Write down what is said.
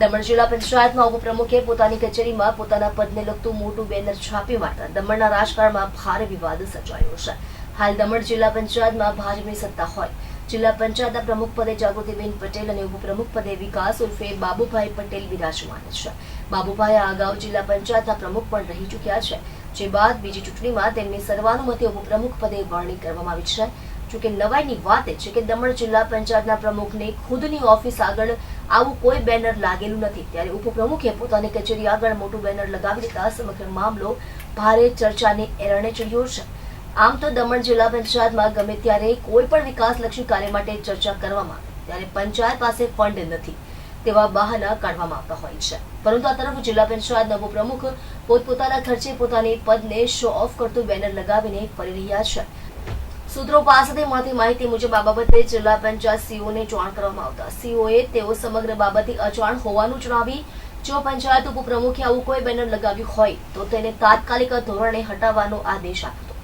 દમણ જિલ્લા પંચાયતમાં ઉપપ્રમુખે પોતાની કચેરીમાં પોતાના પદને લગતું મોટું બેનર છાપી મારતા દમણના રાજકારણમાં ભારે વિવાદ સર્જાયો છે. હાલ દમણ જિલ્લા પંચાયતમાં ભાજપની સત્તા હોય. જિલ્લા પંચાયતના પ્રમુખ પદે જાગૃતિબેન પટેલ અને ઉપપ્રમુખ પદે વિકાસ ઉર્ફે બાબુભાઈ પટેલ બિરાજમાન છે. બાબુભાઈ અગાઉ જિલ્લા પંચાયતના પ્રમુખ પણ રહી ચૂક્યા છે. જે બાદ બીજી ચૂંટણીમાં તેમની સર્વાનુમતે ઉપપ્રમુખ પદે વરણી કરવામાં આવી છે. જોકે નવાઈની વાત એ છે કે દમણ જિલ્લા પંચાયતના પ્રમુખને ખુદની ઓફિસ આગળ આવું કોઈ બેનર લાગેલું નથી. ત્યારે ઉપપ્રમુખે પોતાની કચેરી આગળ મોટું બેનર લગાવી દેતા સમગ્ર મામલો ભારે ચર્ચાને એરણે ચડ્યો છે. આમ તો દમણ જિલ્લા પંચાયતમાં ગમે ત્યારે કોઈ પણ વિકાસલક્ષી કાર્ય માટે ચર્ચા કરવામાં આવે, ત્યારે પંચાયત પાસે ફંડ નથી તેવા બહાના કાઢવામાં આવતા હોય છે. પરંતુ આ તરફ જિલ્લા પંચાયત નવો પ્રમુખ પોતપોતાના ખર્ચે પોતાની પદને શો ઓફ કરતું બેનર લગાવીને ફરી રહ્યા છે. સૂત્રો પાસેથી મળતી માહિતી મુજબ આ બાબતે જિલ્લા પંચાયત સીઓને જાણ કરવામાં આવતા. સીઓએ તેઓ સમગ્ર બાબતે અજાણ હોવાનું જણાવી, જો પંચાયત ઉપપ્રમુખે આવું કોઈ બેનર લગાવ્યું હોય, તો તેને તાત્કાલિક ધોરણે હટાવવાનો આદેશ આપ્યો